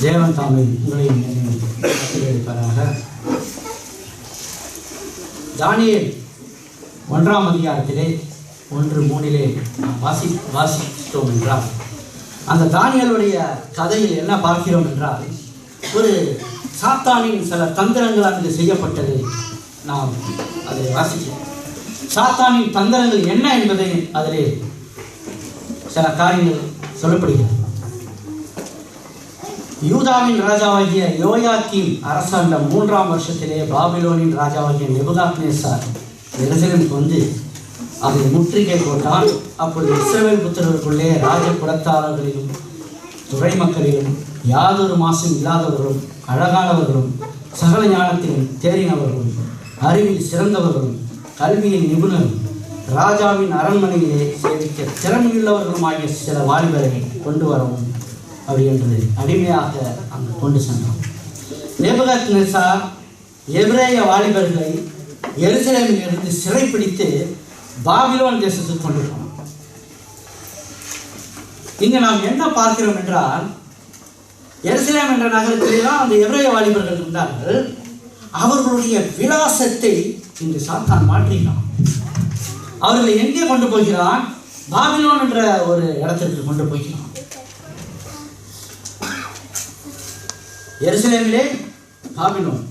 தேவன் தாமை உங்களையும் என்னையும் தானியல் ஒன்றாம் அதிகாரத்திலே ஒன்று மூணிலே நாம் வாசி வாசித்தோம் என்றால் அந்த தானியலுடைய கதையில் என்ன பார்க்கிறோம் என்றால் ஒரு சாத்தானின் சில தந்திரங்கள் அங்கு செய்யப்பட்டது நாம் அதை வாசிக்கிறோம். சாத்தானின் தந்திரங்கள் என்ன என்பதை அதிலே சில காரியங்கள் சொல்லப்படுகிறது. யூதாவின் ராஜாவாகிய யோயாக்கீம் அரசாண்ட மூன்றாம் வருஷத்திலே பாபிலோனின் ராஜாவாகிய நெபுகாத்நேசார் எருசலேமுக்கு வந்து அதை முற்றுகை போட்டான். அப்பொழுது இஸ்ரவேல் புத்திரர்களுக்குள்ளே ராஜ குலத்தாளர்களிலும் துறை மக்களிலும் யாதொரு மாசம் இல்லாதவர்களும் அழகானவர்களும் சகல ஞானத்திலும் தேறினவர்களும் அறிவில் சிறந்தவர்களும் கல்வியில் நிபுணரும் ராஜாவின் அரண்மனையிலே சேவிக்க திறமையுள்ளவர்களுமாகிய சில வாலிபரை கொண்டு வரவும் அப்படி என்று அடிமையாக அங்கு கொண்டு சென்றோம் நேபகத் நெசார் எபிரேய வாலிபர்களை எருசலேமில் இருந்து சிறைப்பிடித்து பாபிலோன் தேசத்துக்கு கொண்டு போனோம் இங்கு நாம் என்ன பார்க்கிறோம் என்றால் எருசலேம் என்ற நகரத்திலே அந்த எபிரேய வாலிபர்கள் இருந்தார்கள். அவர்களுடைய விலாசத்தை இங்கு சாத்தான் மாற்றினான். அவர்களை எங்கே கொண்டு போகிறான்? பாபிலோன் என்ற ஒரு இடத்திற்கு கொண்டு போகிறான். எருசலேமிலே பாபிலோன்.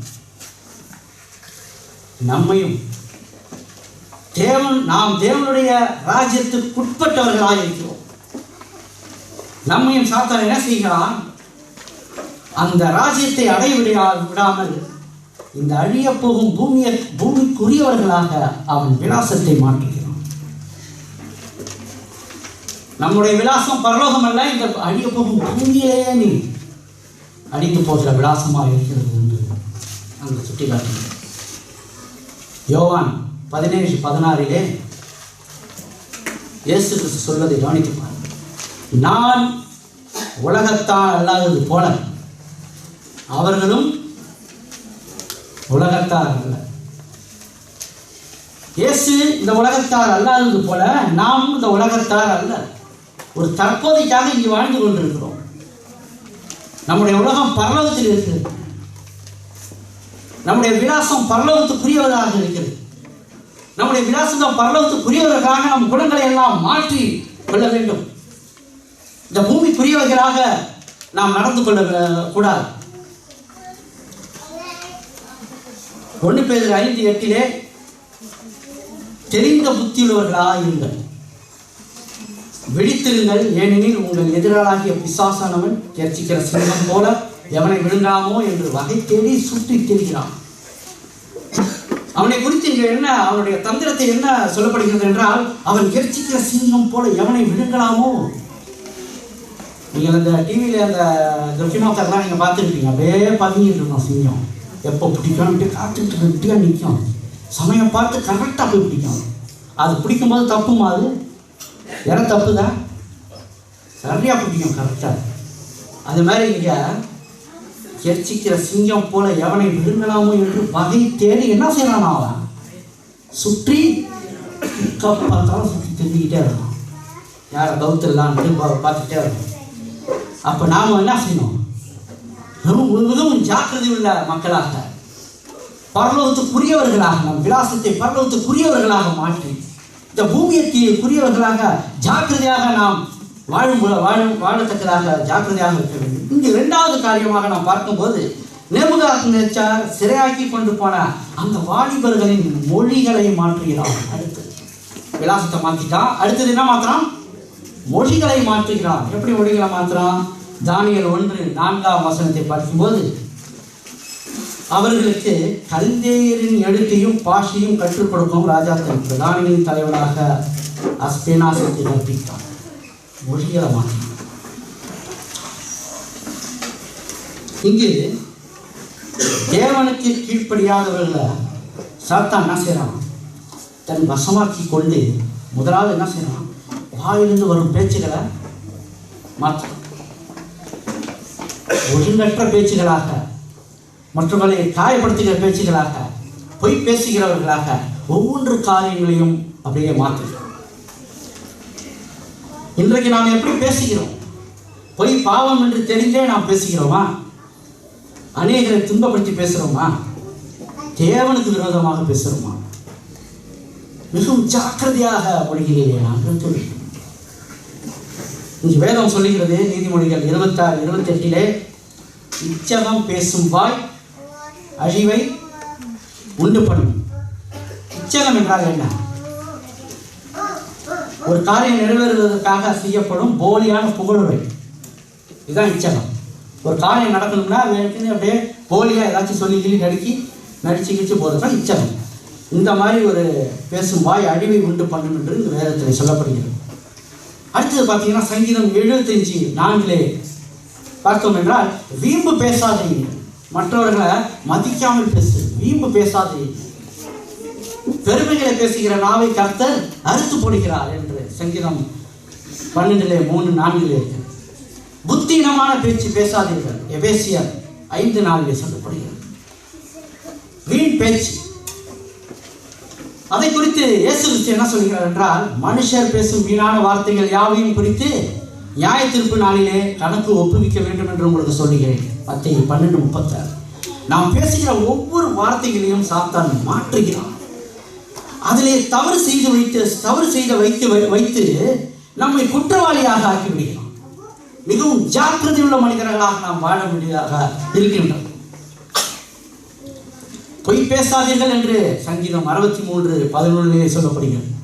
நம்மையும் தேவன் நாம் தேவனுடைய ராஜ்யத்துக்கு உட்பட்டவர்களாக இருக்கிறோம் நம்மையும் சாத்தான் என்ன செய்கிறான்? அந்த ராஜ்யத்தை அடைய விடா- விடாமல் இந்த அழிய போகும் பூமியை பூமிக்குரியவர்களாக அவன் விலாசத்தை மாற்றுகிறான். நம்முடைய விலாசம் பரலோகம் அல்ல இந்த அழிய போகும் பூமியிலேயே நீ அடித்து போகிற விலாசமாக இருக்கிறது என்று அங்கு சுட்டிக்காட்டுகிறது யோவான் பதினேழு பதினாறிலே இயேசு கிறிஸ்து சொல்வதை கவனித்துப்பார் நான் உலகத்தால் அல்லாதது போல அவர்களும் உலகத்தார் அல்ல. இயேசு இந்த உலகத்தார் அல்லாதது போல நாம் இந்த உலகத்தார் அல்ல. ஒரு தற்போதைக்காக இங்கே வாழ்ந்து கொண்டிருக்கிறோம். நம்முடைய உலகம் பரலோகத்தில் இருக்கிறது. நம்முடைய விலாசம் பரலோகத்துக்குரியவதாக இருக்கிறது. நம்முடைய விலாசம் பரலோகத்துக்குரியவர்களாக நம் குணங்களை எல்லாம் மாற்றி கொள்ள வேண்டும். இந்த பூமிக்குரியவர்களாக நாம் நடந்து கொள்ள கூடாது. ஒன்று பேர் ஐந்து எட்டிலே தெரிந்த புத்தியுள்ளவர்களாக இருங்கள் விழித்திருங்கள் ஏனெனில் உங்கள் எதிராளாகிய பிசாசானவன் கெர்ச்சிக்கிற சிங்கம் போல எவனை விழுங்காமோ என்று வகை தேடி சுற்றி திரிகிறான். அவனை குறித்து இங்கே என்ன அவனுடைய தந்திரத்தை என்ன சொல்லப்படுகிறது என்றால் அவன் கெர்ச்சிக்கிற சிங்கம் போல எவனை விழுங்கலாமோ? நீங்கள் அந்த டிவியில் அந்த துக்கிமாத்தெல்லாம் நீங்கள் பார்த்துருப்பீங்க. அப்படியே பதுங்கிட்டு இருக்கோம் சிங்கம். எப்போ பிடிக்கணும்ட்டு காத்துட்டு கட்டியாக நிற்கும். சமயம் பார்த்து கரெக்டாக போய் பிடிக்கும். அது பிடிக்கும்போது தப்புமா அது? வேற தப்பு தான் சரியாக பிடிக்கும் கரெக்டாக அது மாதிரி இங்கே எரிச்சிக்கிற சிங்கம் போல எவனை விழுங்கலாமோ என்று வகை தேடி என்ன செய்யறான் அவன்? சுற்றி கப் பார்த்தாலும் சுற்றி தெரிஞ்சுக்கிட்டே இருக்கும் யாரை கவுத்துடலான்ட்டு பார்த்துக்கிட்டே இருக்கும் அப்போ நாம் என்ன செய்யணும்? மிகவும் மிகவும் ஜாக்கிரதை உள்ள மக்களாக பரலோகத்துக்குரியவர்களாக நம் விலாசத்தை பரலோகத்துக்குரியவர்களாக மாற்றி இந்த பூமியத்திற்குரியவர்களாக ஜாக்கிரதையாக நாம் வாழும் வாழும் வாழத்தக்கதாக ஜாக்கிரதையாக இருக்க வேண்டும். இங்கு இரண்டாவது காரியமாக நாம் பார்க்கும்போது நேபுகாத்நேச்சார் சிறையாக்கி கொண்டு போன அந்த வாலிபர்களின் மொழிகளை மாற்றுகிறான் அடுத்து விலாசத்தை மாற்றிட்டான் அடுத்தது என்ன மாத்திரம் மொழிகளை மாற்றுகிறான். எப்படி மொழிகளை மாத்திரம் தானியல் ஒன்று நான்காம் வசனத்தை பார்க்கும்போது அவர்களுக்கு கல்தேயரின் எழுத்தையும் பாஷையும் கற்றுக் கொடுக்கும் ராஜா தன் பிரதானியின் தலைவராக அஸ்பேனாசத்தை கற்பித்தார் மொழிகளை மாற்றினான் இங்கு தேவனுக்கு கீழ்ப்படியாதவர்களை சாத்தா என்ன செய்கிறான் தன் வசமாக்கி கொண்டு முதலாவது என்ன செய்யறான்? வாயிலிருந்து வரும் பேச்சுகளை மாற்ற ஒழுங்கற்ற பேச்சுகளாக மற்றவர்களை காயப்படுத்துகிற பேச்சுகளாக பொய் பேசுகிறவர்களாக ஒவ்வொன்று காரியங்களையும் அப்படியே மாற்றுகிறோம். இன்றைக்கு நாம் எப்படி பேசுகிறோம்? பொய் பாவம் என்று தெரிந்தே நாம் பேசுகிறோமா? அநேகரை துன்பப்படுத்தி பேசுகிறோமா? தேவனுக்கு விரோதமாக பேசுகிறோமா? மிகவும் ஜாக்கிரதையாக மொழிகளிலே நான் இருக்க வேண்டும். இங்கு வேதம் சொல்லுகிறது நீதிமொழிகள் இருபத்தாறு இருபத்தெட்டிலே இச்சகம் பேசும் வாய் அழிவை உண்டு பண்ணும் உச்சகம் என்றால் என்ன? ஒரு காரியம் நிறைவேறுவதற்காக செய்யப்படும் போலியான புகழுரை. இதுதான் இச்சகம் ஒரு காரியம் நடக்கணும்னா வேணுக்குன்னு அப்படியே போலியாக ஏதாச்சும் சொல்லி கிளி நடுக்கி நடிச்சு கிழிச்சு போகிறது தான் இச்சகம் இந்த மாதிரி ஒரு பேசும் வாய் அழிவை உண்டு பண்ணும் என்று இந்த வேதத்தில் சொல்லப்படுகிறது. அடுத்தது பார்த்தீங்கன்னா சங்கீதம் எழுபத்தஞ்சு நான்கிலே பார்த்தோம் என்றால் வீம்பு பேசாதீங்க மற்றவர்களை மதிக்காமல் பேசு வீம்பு பேசாதே. பெருமைகளை பேசுகிற நாவை கர்த்தர் அறுத்து போடுகிறார் என்று சங்கீதம் பன்னெண்டிலே மூணு நான்கிலே இருக்கு. புத்தீனமான பேச்சு பேசாதீர்கள். எபேசியர் ஐந்து நாளிலே சொல்லப்படுகிறது. வீண் பேச்சு. அதை குறித்து இயேசு கிறிஸ்து என்ன சொல்கிறார் என்றால் மனுஷர் பேசும் வீணான வார்த்தைகள் யாவையும் குறித்து நியாய தீர்ப்பு நாளிலே கணக்கு ஒப்புவிக்க வேண்டும் என்று உங்களுக்கு சொல்லுகிறேன். மத்திய பன்னெண்டு முப்பத்தாறு. நாம் பேசுகிற ஒவ்வொரு வார்த்தைகளையும் சாத்தான் மாற்றுகிறான். அதிலே தவறு செய்து வைத்து தவறு செய்த வைத்து வை- வைத்து நம்மை குற்றவாளியாக ஆக்கி விடுகிறோம் மிகவும் ஜாக்கிரதை உள்ள மனிதர்களாக நாம் வாழ வேண்டியதாக இருக்கின்றோம் பொய் பேசாதீர்கள் என்று சங்கீதம் அறுபத்தி மூன்று பதினொன்றிலே சொல்லப்படுகிறது.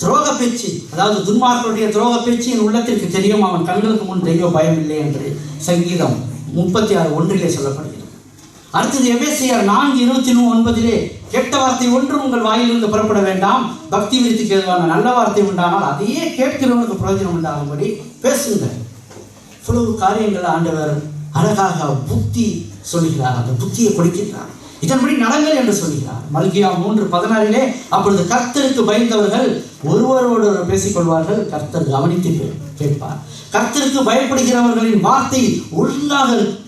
துரோக பேச்சு அதாவது துன்மார்களுடைய துரோக பேச்சு என் உள்ளத்திற்கு தெரியும் அவன் கண்களுக்கு முன் தெய்வ பயம் இல்லை என்று சங்கீதம் முப்பத்தி ஆறு ஒன்றிலே சொல்லப்படுகிறது. அடுத்தது எபேசியர் நான்கு இருபத்தி ஒன்பதிலே கெட்ட வார்த்தை ஒன்றும் உங்கள் வாயிலிருந்து புறப்பட வேண்டாம். பக்தி விருத்திக்கு எதுவான நல்ல வார்த்தை உண்டானால் அதையே கேட்கிறவனுக்கு பிரயோஜனம் உண்டாகும்படி பேசுங்க இவ்வளவு காரியங்கள் ஆண்டவர் அழகாக புத்தி சொல்கிறார் அந்த புத்தியை கொடுக்கின்றார். இதன்படி நடங்கள் என்று சொல்கிறார் மல்கியா மூன்று பதினாறிலே அப்பொழுது கர்த்தருக்கு பயந்தவர்கள் ஒருவரோடு பேசிக்கொள்வார்கள். கர்த்தர் கவனித்து கேட்பார். கர்த்தருக்கு பயப்படுகிறவர்களின் வார்த்தை ஒழுங்காக இருக்கும்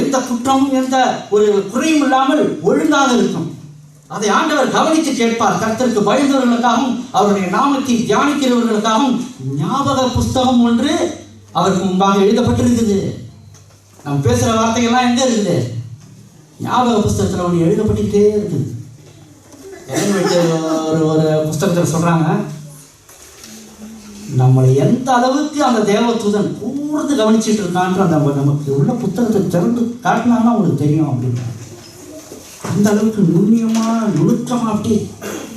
எந்த குற்றமும் எந்த ஒரு குறையும் இல்லாமல் ஒழுங்காக இருக்கும். அதை ஆண்டவர் கவனித்து கேட்பார். கர்த்தருக்கு பயந்தவர்களுக்காகவும் அவருடைய நாமத்தை தியானிக்கிறவர்களுக்காகவும் ஞாபக புஸ்தகம் ஒன்று அவருக்கு முன்பாக எழுதப்பட்டிருக்குது. நம்ம பேசுகிற வார்த்தைகள்லாம் எங்கே இருக்குது? ஞாபக புஸ்தகத்தில் ஒன்று எழுதப்பட்டுக்கிட்டே இருக்குது. ஒரு ஒரு புஸ்தகத்தில் சொல்கிறாங்க நம்மளை எந்த அளவுக்கு அந்த தேவதூதன் கூர்ந்து கவனிச்சுட்டு இருக்கான்ற அந்த நமக்கு உள்ள புத்தகத்தை திறந்து காட்டினாங்கன்னா உங்களுக்கு தெரியும் அப்படின்றாங்க அந்த அளவுக்கு நுண்ணியமாக நுணுக்கமாக அப்படி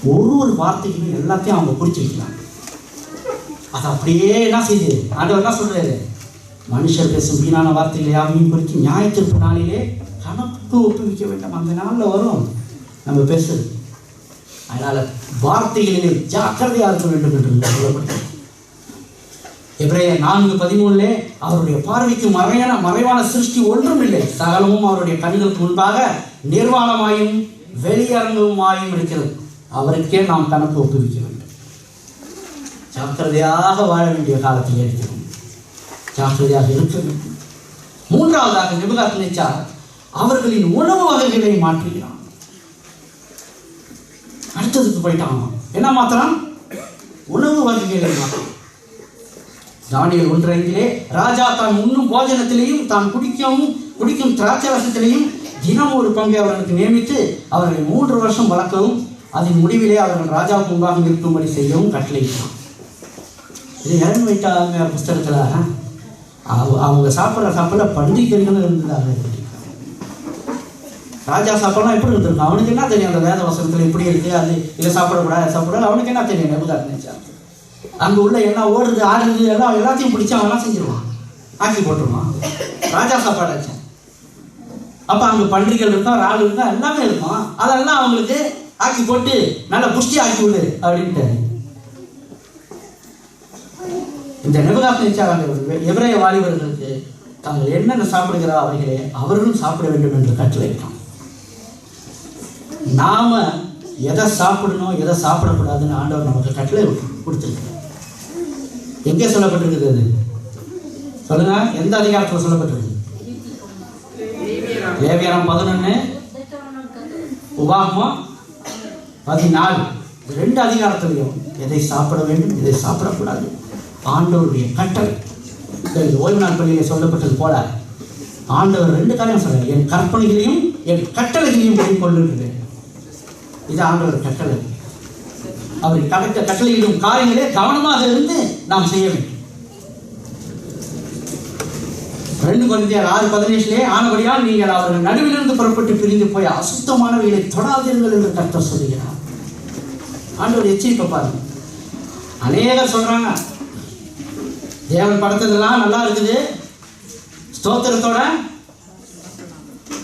ஒரு ஒரு வார்த்தைக்குமே எல்லாத்தையும் அவங்க குறிச்சு அது அப்படியே என்ன செய்யுது ஆண்டவர் என்ன சொல்கிறாரு மனுஷர் பேசும் வீணான வார்த்தைகள் யாவையும் குறித்து நியாயத்திற்பு நாளிலே கணக்கு ஒப்புவிக்க வேண்டும். அந்த நாளில் வரும். நம்ம பேசுறது. அதனால் வார்த்தைகளிலே ஜாக்கிரதையாக இருக்க வேண்டும் என்று சொல்லப்பட்டது எபிரேய நான்கு பதிமூணுலே அவருடைய பார்வைக்கு மறையான மறைவான சிருஷ்டி ஒன்றும் இல்லை சகலமும் அவருடைய கண்களுக்கு முன்பாக நிர்வாணமாயும் வெளியரங்குமாயும் இருக்கிறது. அவருக்கே நாம் கணக்கு ஒப்புவிக்க வேண்டும். ஜாக்கிரதையாக வாழ வேண்டிய காலத்தில் இருக்கிறோம். ஜாக்கிரதையாக இருக்க வேண்டும். மூன்றாவதாக நிபுகாத் நினைச்சார் அவர்களின் உணவு வகைகளை மாற்றுகிறான் அடுத்ததுக்கு போயிட்டான். என்ன மாத்திரம்? உணவு வகைகளை மாற்றான் தானியல் ஒன்றைந்திலே ராஜா தான் உண்ணும் போஜனத்திலேயும் தான் குடிக்கவும் குடிக்கும் திராட்சை ரசத்திலேயும் தினம் ஒரு பங்கை அவர்களுக்கு நியமித்து அவர்களை மூன்று வருஷம் வளர்க்கவும் அதன் முடிவிலே அவர்கள் ராஜாவுக்கு முன்பாக நிற்கும்படி செய்யவும் கட்டளையிட்டான். இது இறந்து புஸ்தகத்தில் அவங்க சாப்பிட்ற சாப்பிட பண்டிகைகளும் இருந்ததாக ராஜா சாப்பாடுலாம் எப்படி இருந்திருக்கும்? அவனுக்கு என்ன தெரியும் அந்த வேத வசனத்தில் எப்படி இருக்குது அது இதை சாப்பிடக்கூடாது அதை சாப்பிடக்கூடாது அவனுக்கு என்ன தெரியும்? நெபுகாத் நேச்சார் அங்கே உள்ள எல்லாம் ஓடுது ஆடுது எல்லாம் எல்லாத்தையும் பிடிச்சி அவன் எல்லாம் செஞ்சிருவான்? ஆக்கி போட்டுருவான். ராஜா சாப்பாடு ஆச்சு அப்போ அங்கே பன்றிகள் இருக்கும் ராகு இருக்கும் எல்லாமே இருக்கும். அதெல்லாம் அவங்களுக்கு ஆக்கி போட்டு நல்லா புஷ்டி ஆக்கி விடு அப்படின்ட்டு இந்த நிபகாத் நிச்சாரங்கள் எவரைய வாலிபர்களுக்கு தாங்கள் என்னென்ன சாப்பிடுகிறா அவர்களே அவர்களும் சாப்பிட வேண்டும் என்று கட்டளையிட்டான். நாம எதை சாப்பிடணும் எதை சாப்பிடக்கூடாதுன்னு ஆண்டவர் நமக்கு கட்டளை கொடுத்துருக்கார் எங்கே சொல்லப்பட்டிருக்குது அது? சொல்லுங்க எந்த அதிகாரத்தில் சொல்லப்பட்டிருக்கு? லேவியரம் பதினொன்று உபாகமம் பதினாலு. ரெண்டு அதிகாரத்திலையும் எதை சாப்பிட வேண்டும் எதை சாப்பிடக்கூடாது. ஆண்டவருடைய கட்டளை. இந்த ஓய்வு நாள் பள்ளியில் சொல்லப்பட்டது போல ஆண்டவர் ரெண்டு காரியம் சொல்றாரு. என் கற்பனைகளையும் என் கட்டளைகளையும் கைக்கொள்ளுகிறது இது ஆண்டவர் கட்டளை. அவர் கட்ட கட்டளையிடும் காரியங்களே கவனமாக இருந்து நாம் செய்ய வேண்டும். ரெண்டு குழந்தையார் ஆறு பதினேழுலே ஆனபடியால் நீங்கள் அவர்கள் நடுவிலிருந்து புறப்பட்டு பிரிந்து போய் அசுத்தமானவைகளை தொடாதீர்கள் என்று கர்த்தர் சொல்லுகிறார். ஆண்டவர் எச்சரிப்பை பாருங்க. அநேகர் சொல்றாங்க தேவன் படத்ததெல்லாம் நல்லா இருக்குது. ஸ்தோத்திரத்தோட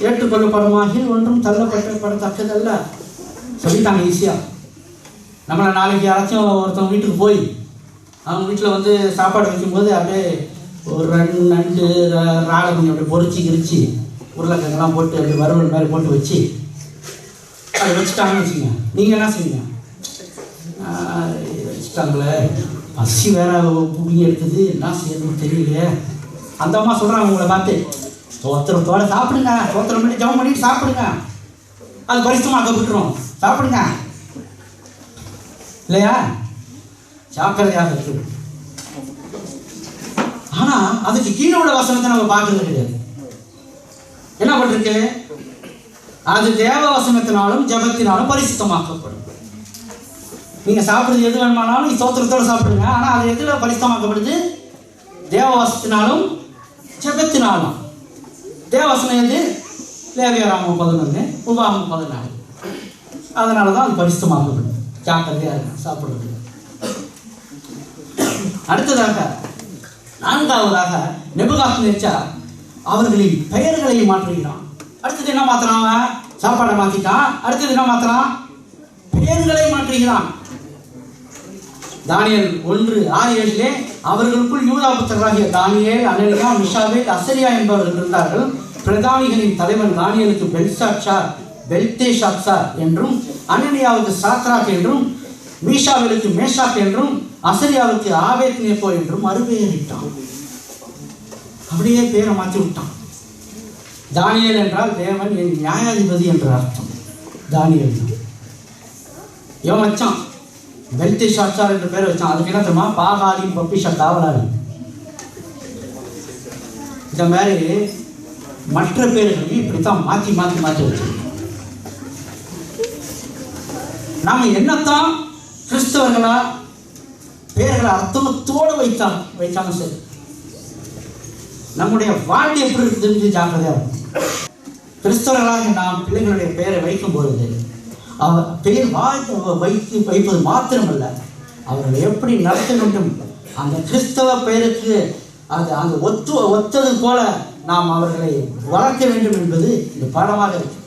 ஏற்றுக்கொள்ளப்படுமாகி ஒன்றும் தள்ளப்பட்ட படத்தக்கதல்ல சொல்லிட்டாங்க ஈஸியா. நம்மளை நாளைக்கு யாராச்சும் ஒருத்தவங்க வீட்டுக்கு போய் அவங்க வீட்டில் வந்து சாப்பாடு வைக்கும்போது அப்படியே ஒரு ரெண்டு நண்டு ராளை கொஞ்சம் அப்படியே பொரிச்சு கிரிச்சு உருளைக்கிழங்கெல்லாம் போட்டு அப்படியே வறுவல் மாதிரி போட்டு வச்சு அதை வச்சுட்டாங்கன்னு வச்சுக்கோங்க. நீங்கள் என்ன செய்வீங்க? வச்சுட்டாங்களே. பசி வேற புடிங்கி எடுக்குது. என்ன செய்யணும்னு தெரியலையே. அந்த அம்மா சொல்கிறாங்க உங்களை பார்த்து தோத்திரத்தோட சாப்பிடுங்க. தோத்திரம் பண்ணி ஜவம் பண்ணிட்டு சாப்பிடுங்க. அது பரிசுமாக்கப்பட்டுரும் சாப்பிடுங்க. இல்லையா? ஜாக்கிரதையாக இருக்கு ஆனா அதுக்கு கீழே உள்ள வசனத்தை நம்ம பார்க்கறது கிடையாது. என்ன பண்ணிருக்கு? அது தேவ வசனத்தினாலும் ஜபத்தினாலும் பரிசுத்தமாக்கப்படும். நீங்க சாப்பிடுறது எது வேணுமானாலும் சோத்திரத்தோடு சாப்பிடுங்க. ஆனா அது எதுல பரிசுத்தமாக்கப்படுது? தேவவாசத்தினாலும் ஜபத்தினாலும். தேவசனம் எது? லேவியராமம் பதினொன்று உபாமம் பதினாலு. அதனால தான் அது பரிசுத்தமாக்கப்படுது. ஜாக்கிரதையா இருக்கும் சாப்பிடுறது. அடுத்ததாக நான்காவதாக நெபுகாசு நினைச்சா அவர்களின் பெயர்களை மாற்றுகிறான் அடுத்தது என்ன மாத்துறான் அவன்? சாப்பாடை மாத்திட்டான். அடுத்தது என்ன மாத்துறான்? பெயர்களை மாற்றுகிறான் தானியல் ஒன்று ஆறு ஏழிலே அவர்களுக்குள் யூதா புத்தராகிய தானியல் அனனியா மிஷாவே அசரியா என்பவர்கள் இருந்தார்கள். பிரதானிகளின் தலைவன் தானியலுக்கு பெல்சாட்சார் பெல்தேஷாத்சார் என்றும் அனனியாவுக்கு சாத்ராக் என்றும் மீஷாவிலுக்கு மேஷாக் என்றும் அசரியாவுக்கு ஆவேத் நேப்போ என்றும் மறுபெயரிட்டான் அப்படியே பேரை மாற்றி விட்டான். தானியல் என்றால் தேவன் என் நியாயாதிபதி என்ற அர்த்தம். தானியல் இவன் வச்சான் பெல்தி ஷாட்சார் என்ற பேர் வச்சான். அதுக்கு என்ன தெரியுமா? பாகாலி பப்பிஷா காவலாளி இந்த மாதிரி மற்ற பேர்களையும் இப்படித்தான் மாற்றி மாற்றி மாற்றி வச்சு நாம என்னத்தான் கிறிஸ்தவர்களா பேர்களை அர்த்தத்தோடு வைத்தான் வைத்தாலும் சரி. நம்முடைய வாழ்க்கை எப்படி இருக்குதுன்னு ஜாக்கிரதையா இருக்கும் கிறிஸ்தவர்களாக நாம் பிள்ளைகளுடைய பெயரை வைக்கும் பொழுது அவர் பெயர் வாய்ப்பு வைத்து வைப்பது மாத்திரமல்ல அவர்களை எப்படி நடத்த வேண்டும்? அந்த கிறிஸ்தவ பெயருக்கு அது அந்த ஒத்து ஒத்தது போல நாம் அவர்களை வளர்க்க வேண்டும் என்பது இந்த பாடமாக இருக்கு.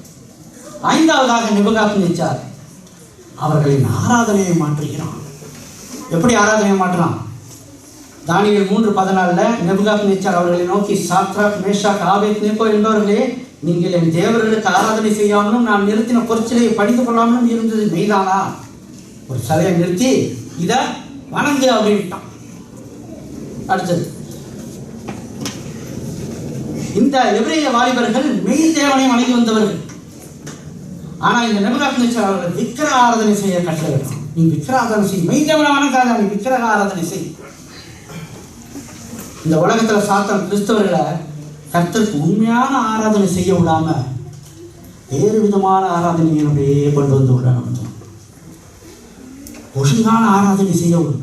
ஐந்தாவதாக நிபகாத்து நிச்சார் அவர்களின் ஆராதனையை மாற்றுகிறான். எப்படி ஆராதனையை மாற்றுறான் தானியல் மூன்று பதினாலில் நெபுகாத் நேச்சார் அவர்களை நோக்கி சாத்ராக் மேஷாக் ஆபேத் நேப்போ என்பவர்களே நீங்கள் என் தேவர்களுக்கு ஆராதனை செய்யாமலும் நான் நிறுத்தின பொற்சிலையை படித்து கொள்ளாமலும் இருந்தது மெய்தானா? ஒரு சிலையை நிறுத்தி இதை வணங்கு அப்படின்ட்டான் அடுத்தது. இந்த எபிரேய வாலிபர்கள் மெய் தேவனை வணங்கி வந்தவர்கள். ஆனா இந்த நிபுணர் அவர்கள் விக்கிர ஆராதனை செய்ய கட்டளை நீ விக்கிர ஆராதனை செய். மெய் வணங்காத நீ விக்கிரக ஆராதனை செய். இந்த உலகத்துல சாத்தம் கிறிஸ்தவர்களை கர்த்தருக்கு உண்மையான ஆராதனை செய்ய விடாம வேறு விதமான ஆராதனையை அப்படியே கொண்டு வந்து விட ஒழுங்கான ஆராதனை செய்ய விடும்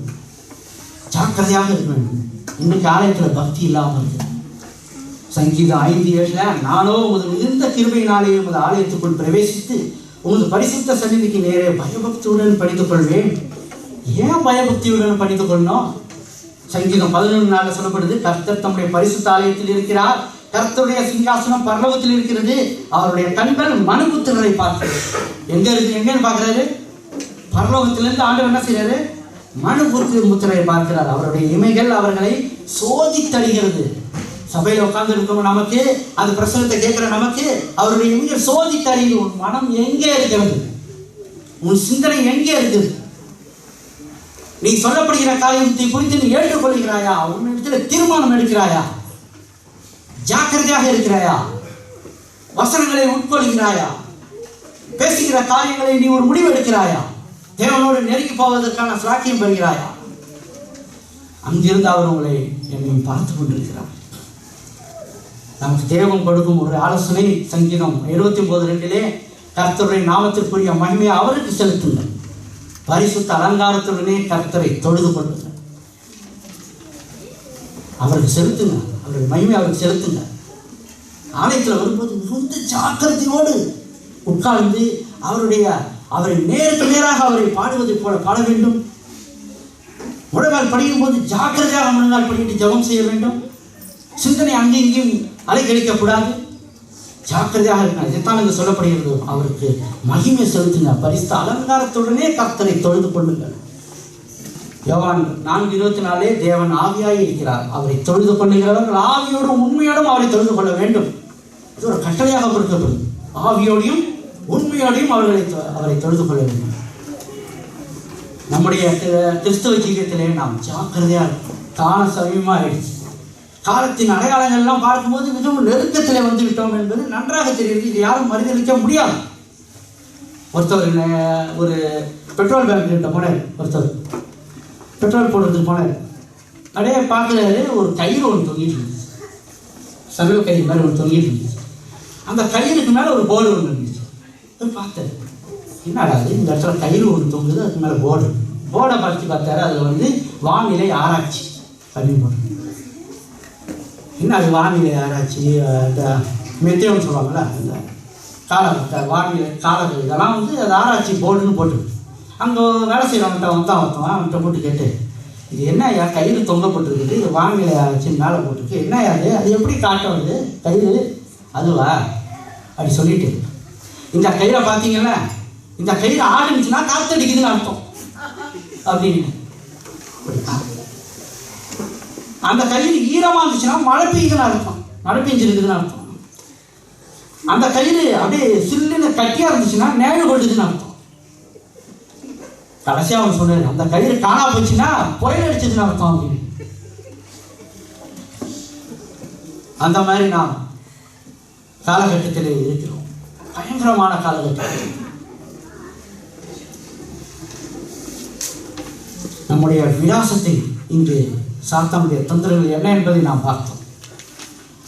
ஜாக்கிரதையாக இருக்க வேண்டும் இன்னைக்கு ஆலயத்துல பக்தி இல்லாமல் இருக்கு. சங்கீதம் ஐந்து ஏழுல நானோ உமது மிகுந்த கிருபையினாலே உமது ஆலயத்துக்குள் பிரவேசித்து உமது பரிசுத்த சன்னிதிக்கு நேரே பயபக்தியுடன் படித்துக் கொள்வேன் ஏன் பயபக்தியுடன் படித்துக் கொள்ளணும் சங்கீதம் பதினொன்று நாளில் சொல்லப்படுது கர்த்தர் தம்முடைய பரிசுத்த ஆலயத்தில் இருக்கிறார். கர்த்தருடைய சிங்காசனம் பரலவத்தில் இருக்கிறது. அவருடைய கண்கள் மனுபுத்திரரை பார்க்கிறது. எங்க இருக்கு எங்கன்னு பார்க்கிறாரு? பரலோகத்திலிருந்து ஆண்டவர் என்ன செய்யறாரு மனுபுத்திர முத்திரையை பார்க்கிறார். அவருடைய இமைகள் அவர்களை சோதித்தடுகிறது சபையில உட்கார்ந்து இருக்கோம் நமக்கு அந்த பிரசனத்தை கேட்கிற நமக்கு அவருடைய இமைகள் சோதித்தறியுது உன் மனம் எங்கே இருக்கிறது? உன் சிந்தனை எங்கே இருக்குது? நீ சொல்லப்படுகிற காரியத்தை குறித்து நீ ஏற்றுக்கொள்கிறாயா? உன்னிடத்துல தீர்மானம் எடுக்கிறாயா? ஜாக்கிரதையாக இருக்கிறாயா? வசனங்களை உட்கொள்கிறாயா? பேசுகிற காரியங்களை நீ ஒரு முடிவு எடுக்கிறாயா? தேவனோடு நெருங்கி போவதற்கான சாக்கியம் பெறுகிறாயா? அங்கிருந்து அவர் உங்களை என்னை பார்த்து கொண்டிருக்கிறார். நமக்கு தேவன் கொடுக்கும் ஒரு ஆலோசனை சங்கீதம் இருபத்தி ஒன்பது ரெண்டிலே கர்த்தருடைய நாமத்திற்குரிய மண்மையை அவருக்கு செலுத்துங்கள். பரிசுத்த அலங்காரத்துடனே கர்த்தரை தொழுது கொள்ளுங்கள். அவருக்கு செலுத்துங்க அவருடைய மகிமை அவருக்கு செலுத்துங்க ஆலயத்தில் வரும்போது மிகுந்த ஜாக்கிரதையோடு உட்கார்ந்து அவருடைய அவரை நேருக்கு நேராக அவரை பாடுவதைப் போல பாட வேண்டும். முழங்கால் படிக்கும் போது ஜாக்கிரதையாக முழங்கால் படிக்கிட்டு ஜெபம் செய்ய வேண்டும். சிந்தனை அங்கேயும் இங்கேயும் அலைக்கழிக்கக்கூடாது ஜாக்கிரதையாக இருக்கணும் இதைத்தான் இங்கு சொல்லப்படுகிறது. அவருக்கு மகிமை செலுத்துங்க பரிசுத்த அலங்காரத்துடனே கர்த்தனை தொழுது கொள்ளுங்கள். யோவான் நான்கு இருபத்தி நாலே தேவன் ஆவியாக இருக்கிறார். அவரை தொழுது கொள்ளுகிறவர்கள் ஆவியோடும் உண்மையோடும் அவரை தொழுது கொள்ள வேண்டும். இது ஒரு கட்டளையாக கொடுக்கப்படும் ஆவியோடையும் உண்மையோடையும் அவர்களை தொ- அவரை தொழுது கொள்ள வேண்டும். நம்முடைய கிறிஸ்தவ ஜீவியத்திலே நாம் ஜாக்கிரதையாக தான சமயமாக ஆயிடுச்சு காலத்தின் அடையாளங்கள்லாம் பார்க்கும்போது மிகவும் நெருக்கத்தில் வந்து விட்டோம் என்பது நன்றாக தெரியுது இது யாரும் மறுதளிக்க முடியாது. ஒருத்தவர் ஒரு பெட்ரோல் பேங்க் கிட்ட போனேன் ஒருத்தர். பெட்ரோல் போடுறதுக்கு போனேன் அப்படியே பார்க்கறாரு ஒரு கயிறு ஒன்று தொங்கிட்டு இருந்துச்சு சமையல் கயிறு மாதிரி ஒன்று தொங்கிட்டு இருந்துச்சு அந்த கயிறுக்கு மேலே ஒரு போர்டு ஒன்று இருந்துச்சு. பார்த்தேன். என்னடா அது இந்த இடத்துல கயிறு ஒன்று தொங்குது அதுக்கு மேலே போர்டு. போர்டை படித்து பார்த்தாரு. அதில் வந்து வானிலை ஆராய்ச்சி. அப்படின்னு போட்டு என்ன அது வானிலை ஆராய்ச்சி இந்த மெத்தேவன் சொல்லுவாங்கள்ல அந்த கால க- வானிலை காலங்கள் இதெல்லாம் வந்து அது ஆராய்ச்சி போர்டுன்னு போட்டு அங்கே வேலை செய்கிறவன்கிட்ட வந்தான் ஒருத்தவன் அவன்கிட்ட போட்டு கேட்டு இது என்ன ஐயா கயிறு தொங்கப்பட்டிருக்குது இது வானிலை ஆராய்ச்சி மேலே போட்டிருக்கு என்ன ஐயா அது அது எப்படி காட்ட வருது கயிறு அதுவா அப்படி சொல்லிட்டு இந்த கயிறை பார்த்தீங்கன்னா இந்த கயிறு ஆடுனுச்சுன்னா காத்தடிக்குதுன்னு அர்த்தம் அப்படின்னு அந்த கயிறு ஈரமாக இருந்துச்சுன்னா மழை பெய்யுதுன்னு அர்த்தம். மழை பெஞ்சிருக்குதுன்னு அர்த்தம். அந்த கயிறு அப்படியே சில்லுன்னு கட்டியாக இருந்துச்சுன்னா நேழு கொள்ளுதுன்னு அர்த்தம். கடைசியாக அவன் சொல்லு அந்த கயிறு காணா போச்சுன்னா புயல் அடிச்சதுன்னு அர்த்தம் அப்படின்னு. அந்த மாதிரி நாம் காலகட்டத்தில் இருக்கிறோம். பயங்கரமான காலகட்டம். நம்முடைய விலாசத்தை இன்று சாத்தானுடைய தொந்தரவுகள் என்ன என்பதை நாம் பார்த்தோம்.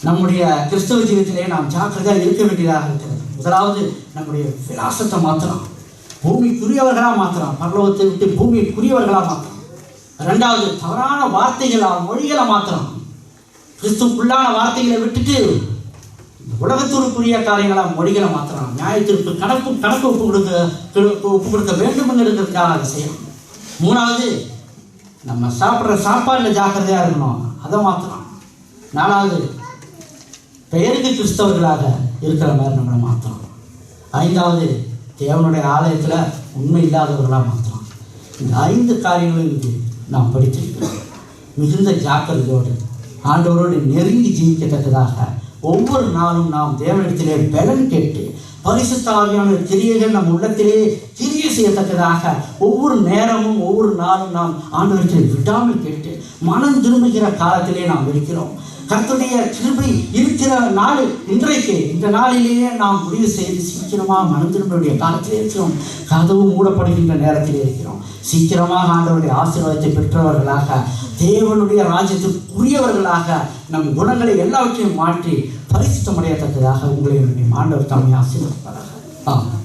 நம்முடைய கிறிஸ்தவ ஜீவத்திலே நாம் ஜாக்கிரதையாக இருக்க வேண்டியதாக இருக்கிறது. முதலாவது நம்முடைய விலாசத்தை மாற்றலாம் பூமிக்குரியவர்களாக மாற்றலாம் பரலோகத்தை விட்டு பூமிக்குரியவர்களாக மாற்றலாம் ரெண்டாவது தவறான வார்த்தைகளாக மொழிகளை மாற்றலாம் கிறிஸ்துக்குள்ளான வார்த்தைகளை விட்டுட்டு உலகத்திற்குரிய காரியங்களாக மொழிகளை மாற்றலாம் நியாயத்திற்கு கணக்கு கணக்கு ஒப்பு கொடுக்க ஒப்பு கொடுக்க வேண்டும் என்கிறதுக்காக அதை செய்யலாம். மூணாவது நம்ம சாப்பிட்ற சாப்பாடில் ஜாக்கிரதையாக இருக்கணும். அதை மாற்றணும் நாலாவது பெயருக்கு கிறிஸ்தவர்களாக இருக்கிற மாதிரி நம்மளை மாற்றணும் ஐந்தாவது தேவனுடைய ஆலயத்தில் உண்மை இல்லாதவர்களாக மாற்றணும் இந்த ஐந்து காரியங்களும் இங்கு நாம் படித்திருக்கிறோம். மிகுந்த ஜாக்கிரதையோடு ஆண்டவரோடு நெருங்கி ஜீவிக்கத்தக்கதாக ஒவ்வொரு நாளும் நாம் தேவனிடத்திலே பலன் கேட்டு பரிசுத்தாவியான கிரியைகள் நம் உள்ளத்திலே கிரிய செய்யத்தக்கதாக. ஒவ்வொரு நேரமும் ஒவ்வொரு நாளும் நாம் ஆண்டவரத்தில் விடாமல் கேட்டு மனம் திரும்புகிற காலத்திலே நாம் இருக்கிறோம். கர்த்தனுடைய கிருபை இருக்கிற நாள் இன்றைக்கு இந்த நாளிலேயே நாம் முடிவு செய்து சீக்கிரமாக மனம் திரும்ப வேண்டிய காலத்திலே இருக்கிறோம். கதவு மூடப்படுகின்ற நேரத்தில் இருக்கிறோம். சீக்கிரமாக ஆண்டவருடைய ஆசீர்வாதத்தை பெற்றவர்களாக தேவனுடைய ராஜ்யத்திற்குரியவர்களாக நம் குணங்களை எல்லாவற்றையும் மாற்றி பரிசுத்தமடையத்தக்கதாக உங்களை ஆண்டவர் தம்மை ஆசீர்வதிப்பாராக. ஆமாம்